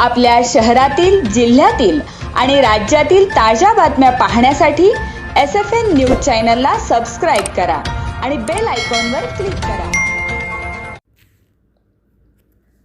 आपल्या शहरातील जिल्ह्यातील आणि राज्यातील ताज्या बातम्या पाहण्यासाठी एस एफ एन न्यूज चॅनलला सबस्क्राईब करा आणि बेल आयकॉनवर क्लिक करा.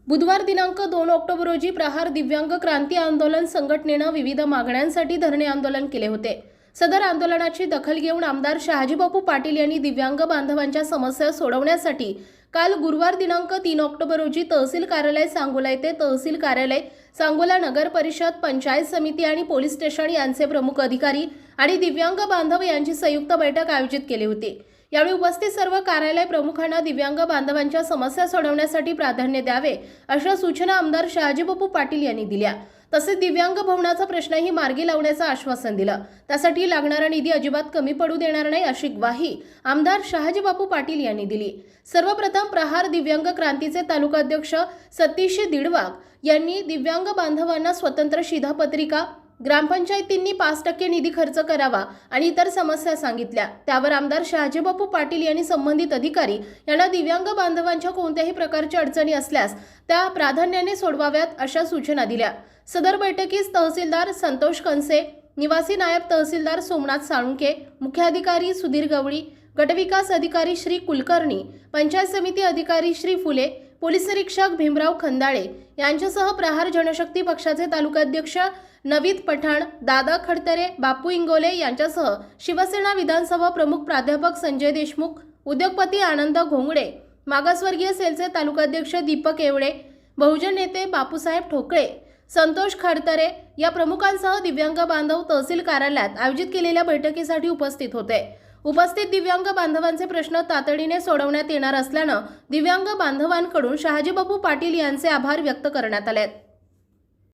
बुधवार दिनांक दोन ऑक्टोबर रोजी प्रहार दिव्यांग क्रांती आंदोलन संघटनेनं विविध मागण्यांसाठी धरणे आंदोलन केले होते. सदर आंदोलनाची दखल घेऊन आमदार शहाजीबापू पाटील यांनी दिव्यांग बांधवांच्या समस्या सोडवण्यासाठी काल गुरुवार दिनांक तीन ऑक्टोबर रोजी तहसील कार्यालय सांगोला येथे तहसील कार्यालय सांगोला नगर परिषद पंचायत समिती आणि पोलीस स्टेशन यांचे प्रमुख अधिकारी आणि दिव्यांग बांधव यांची संयुक्त बैठक आयोजित केली होती. यावेळी उपस्थित सर्व कार्यालय प्रमुखांना दिव्यांग बांधवांच्या समस्या सोडवण्यासाठी प्राधान्य द्यावे अशा सूचना आमदार शहाजीबापू पाटील यांनी दिल्या. तसेच दिव्यांग भवनाचा प्रश्नही मार्गी लावण्याचं आश्वासन दिलं. त्यासाठी लागणारा निधी अजिबात कमी पडू देणार नाही अशी ग्वाही आमदार शहाजीबापू पाटील यांनी दिली. सर्वप्रथम प्रहार दिव्यांग क्रांतीचे तालुकाध्यक्ष सतीश दिडवाग यांनी दिव्यांग बांधवांना स्वतंत्र शिधापत्रिका ग्रामपंचायतींनी पाच टक्के निधी खर्च करावा आणि इतर समस्या सांगितल्या. त्यावर आमदार शहाजीबापू पाटील यांनी संबंधित अधिकारी यांना दिव्यांग बांधवांच्या कोणत्याही प्रकारच्या अडचणी असल्यास त्या प्राधान्याने सोडवाव्यात अशा सूचना दिल्या. सदर बैठकीस तहसीलदार संतोष कनसे निवासी नायब तहसीलदार सोमनाथ साळुंके मुख्याधिकारी सुधीर गवळी गटविकास अधिकारी श्री कुलकर्णी पंचायत समिती अधिकारी श्री फुले पोलीस निरीक्षक भीमराव खंदाळे यांच्यासह प्रहार जनशक्ती पक्षाचे तालुकाध्यक्ष नवीद पठाण दादा खडतरे बापू इंगोले यांच्यासह शिवसेना विधानसभा प्रमुख प्राध्यापक संजय देशमुख उद्योगपती आनंद घोंगडे मागासवर्गीय सेलचे तालुकाध्यक्ष दीपक येवडे बहुजन नेते बापूसाहेब ठोकळे संतोष खडतरे या प्रमुखांसह दिव्यांग बांधव तहसील कार्यालयात आयोजित केलेल्या बैठकीसाठी उपस्थित होते. उपस्थित दिव्यांग बांधवांचे प्रश्न तातडीने सोडवण्यात येणार असल्यानं दिव्यांग बांधवांकडून शहाजीबाबू पाटील यांचे आभार व्यक्त करण्यात आले आहेत